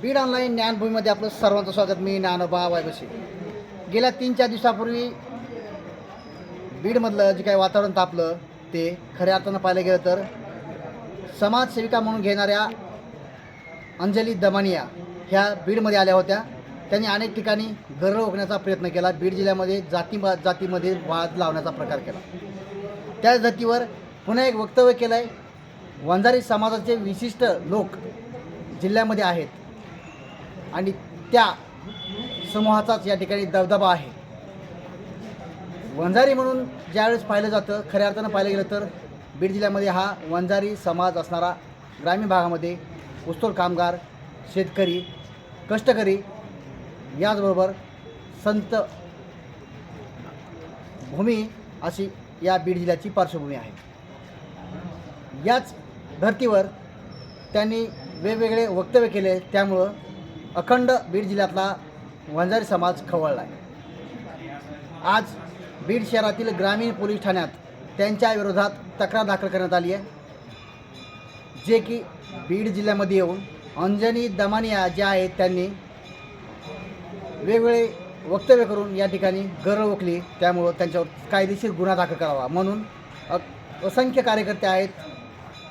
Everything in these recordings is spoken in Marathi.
बीड ऑनलाईन ज्ञानभूमीमध्ये आपलं सर्वांचं स्वागत. मी ज्ञानोबा वायबशी गेल्या तीन चार दिवसापूर्वी बीडमधलं जे काही वातावरण तापलं ते खऱ्या अर्थानं पाहिलं गेलं तर समाजसेविका म्हणून घेणाऱ्या अंजली दमानिया ह्या बीडमध्ये आल्या होत्या. त्यांनी अनेक ठिकाणी घरं रोखण्याचा प्रयत्न केला. बीड जिल्ह्यामध्ये जाती जातीमध्ये वाद लावण्याचा प्रकार केला. त्याच जातीवर पुन्हा एक वक्तव्य केलं आहे वंजारी समाजाचे विशिष्ट लोक जिल्ह्यामध्ये आहेत. आणि त्या समूहाचाच या ठिकाणी दबदबा आहे. वंजारी म्हणून ज्यावेळेस पाहिलं जातं खऱ्या अर्थानं पाहिलं गेलं तर बीड जिल्ह्यामध्ये हा वंजारी समाज असणारा ग्रामीण भागामध्ये ऊसतोड कामगार शेतकरी कष्टकरी याचबरोबर संत भूमी अशी या बीड जिल्ह्याची पार्श्वभूमी आहे. याच धर्तीवर त्यांनी वेगवेगळे वक्तव्य केले त्यामुळं अखंड बीड जिल्ह्यातला वंजारी समाज खवळला आहे आज बीड शहरातील ग्रामीण पोलीस ठाण्यात त्यांच्या विरोधात तक्रार दाखल करण्यात आली आहे. जे की बीड जिल्ह्यामध्ये येऊन अंजनी दमानिया ज्या आहेत त्यांनी वेगवेगळे वक्तव्य करून या ठिकाणी गरळ ओकली. त्यामुळं त्यांच्यावर कायदेशीर गुन्हा दाखल करावा. म्हणून असंख्य कार्यकर्ते आहेत.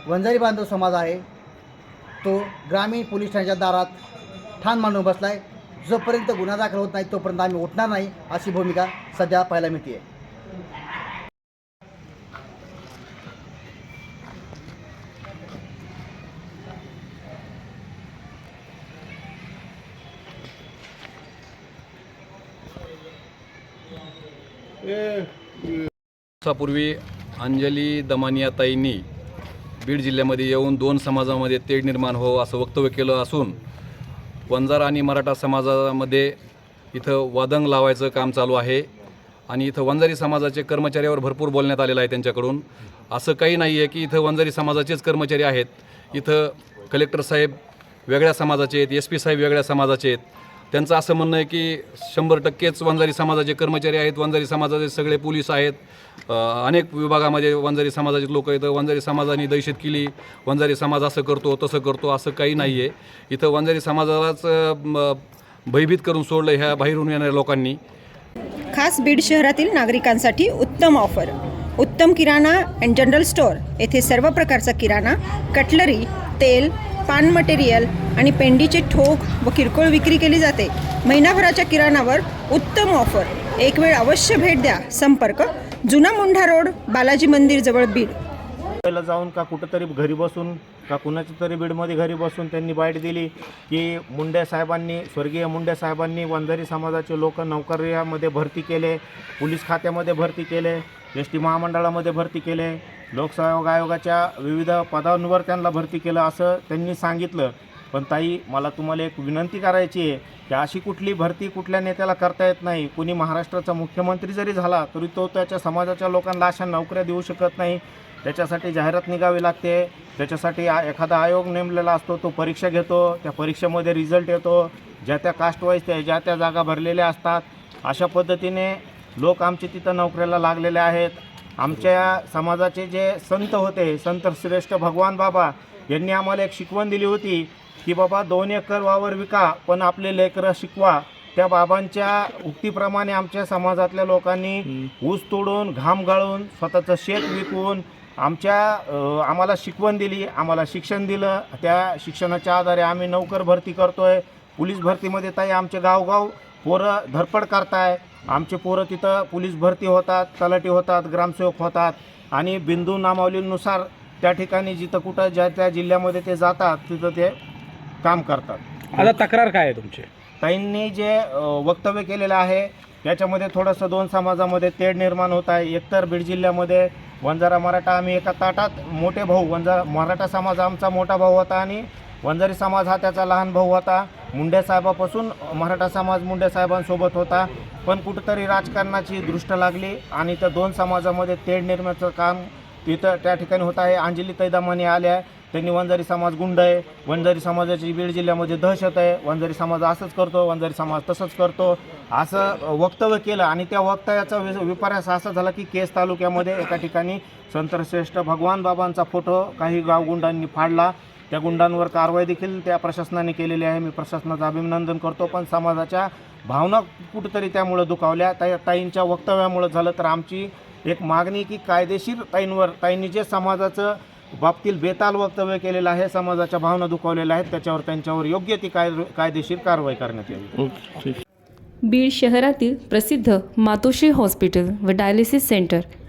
वंजारी बांधव समाज आहे. तो ग्रामीण पोलीस ठाण्याच्या दारात ठाण मांडून बसला आहे जोपर्यंत गुन्हा दाखल होत नाही तोपर्यंत आम्ही उठणार नाही अशी भूमिका सध्या पाहायला मिळते आहे दिवसापूर्वी अंजली दमानियाताईंनी बीड जिल्ह्यामध्ये येऊन दोन समाजामध्ये तेढ निर्माण हो असं वक्तव्य केलं असून वंजारा आणि मराठा समाजामध्ये इथं वादंग लावायचं काम चालू आहे आणि इथं वंजारी समाजाचे कर्मचाऱ्यावर भरपूर बोलण्यात आलेलं आहे त्यांच्याकडून. असं काही नाही आहे की इथं वंजारी समाजाचेच कर्मचारी आहेत. इथं कलेक्टर साहेब वेगळ्या समाजाचे आहेत एस पी साहेब वेगळ्या समाजाचे आहेत. त्यांचं असं म्हणणं आहे की शंभर टक्केच वंजारी समाजाचे कर्मचारी आहेत वंजारी समाजाचे सगळे पोलीस आहेत. अनेक विभागामध्ये वंजारी समाजाचे लोक आहेत. वंजारी समाजाने दहशत केली. वंजारी समाज असं करतो तसं करतो असं काही नाही आहे इथं वंजारी समाजालाच भयभीत करून सोडलं ह्या बाहेरून येणाऱ्या लोकांनी. खास बीड शहरातील नागरिकांसाठी उत्तम ऑफर. उत्तम किराणा अँड जनरल स्टोअर येथे सर्व प्रकारचा किराणा कटलरी तेल पान मटेरियल आणि पेंडीचे ठोक व किरकोळ विक्री केली जाते. महिनाभराच्या किराणावर उत्तम ऑफर एक वेळ अवश्य भेट द्या. संपर्क जुना मुंढा रोड बालाजी मंदिर जवळ बीड. पहिला जाऊन का कुठंतरी घरी बसून का कुणाच्या तरी बीडमध्ये घरी बसून त्यांनी बाईट दिली की मुंडे साहेबांनी स्वर्गीय मुंडे साहेबांनी वंजारी समाजाचे लोक नोकऱ्यामध्ये भरती केले पोलीस खात्यामध्ये भरती केले. एस टी महामंडळामध्ये भरती केले. लोकसेवा आयोगाच्या विविध पदांवर त्यांना भरती केलं असं त्यांनी सांगितलं. पण ताई मला तुम्हाला एक विनंती करायची आहे की अशी कुठली भरती कुठल्या नेत्याला करता येत नाही? कुणी महाराष्ट्राचा मुख्यमंत्री जरी झाला तरी तो त्याच्या समाजाच्या लोकांना अशा नोकऱ्या देऊ शकत नाही. त्याच्यासाठी जाहिरात निघावी लागते. त्याच्यासाठी एखादा आयोग नेमलेला असतो तो परीक्षा घेतो. त्या परीक्षेमध्ये रिझल्ट येतो. ज्या त्या कास्टवाईज त्या ज्या त्या जागा भरलेल्या असतात अशा पद्धतीने लोक आमचे तिथं नोकऱ्याला लागलेले आहेत. आमच्या समाजाचे जे संत होते संत श्रेष्ठ भगवान बाबा यांनी आम्हाला एक शिकवण दिली होती की बाबा दोन एकर वावर विका पण आपले लेकरं शिकवा. त्या बाबांच्या उक्तीप्रमाणे आमच्या समाजातल्या लोकांनी ऊस तोडून घाम गाळून स्वतःचं शेत विकून आमच्या आम्हाला शिकवण दिली आम्हाला शिक्षण दिलं. त्या शिक्षणाच्या आधारे आम्ही नौकर भरती करतोय. पोलीस भरतीमध्ये ताई आमचे गावगाव पोरं धडपड करताय. आमचे पोरं तिथं पोलीस भरती होतात तलाठी होतात ग्रामसेवक होतात आणि बिंदू नामावलीनुसार त्या ठिकाणी जिथं कुठं ज्या त्या जिल्ह्यामध्ये ते जातात तिथं ते काम करतात. आता तक्रार काय आहे तुमची? ताईंनी जे वक्तव्य केलेलं आहे याच्यामध्ये थोडंसं दोन समाजामध्ये तेढ निर्माण होत आहे. एकतर बीड जिल्ह्यामध्ये वंजारा मराठा आम्ही एका ताटात मोठे भाऊ वंजारा मराठा समाज आमचा मोठा भाऊ होता आणि वंजारी समाज हा त्याचा लहान भाऊ होता. मुंडे साहेबापासून मराठा समाज मुंडे साहेबांसोबत होता. पण कुठंतरी राजकारणाची दृष्ट लागली आणि त्या दोन समाजामध्ये तेढ निर्माणाचं काम तिथं त्या ठिकाणी होत आहे. अंजली तैदामाने आल्या त्यांनी वंजारी समाज गुंड आहे. वंजारी समाजाची बीड जिल्ह्यामध्ये दहशत आहे. वंजारी समाज असंच करतो वंजारी समाज तसंच करतो. असं वक्तव्य केलं आणि त्या वक्तव्याचा वि विपर्यास असा झाला की केस तालुक्यामध्ये एका ठिकाणी संतश्रेष्ठ भगवान बाबांचा फोटो काही गावगुंडांनी फाडला. त्या गुंडांवर कारवाई देखील त्या प्रशासनाने केलेली आहे. मी प्रशासनाचं अभिनंदन करतो पण समाजाच्या भावना कुठंतरी त्यामुळं दुखावल्या. त्या ताईंच्या वक्तव्यामुळं झालं तर आमची एक मागणी की कायदेशीर ताईंवर ताईंनी जे समाजाचं बाबतील बेताल वक्तव्य केलेलं आहे समाजाच्या भावना दुखावलेल्या आहेत त्याच्यावर त्यांच्यावर योग्य ती काय कायदेशीर कारवाई करण्यात यावी बीड शहरातील प्रसिद्ध मातोश्री हॉस्पिटल व डायलिसिस सेंटर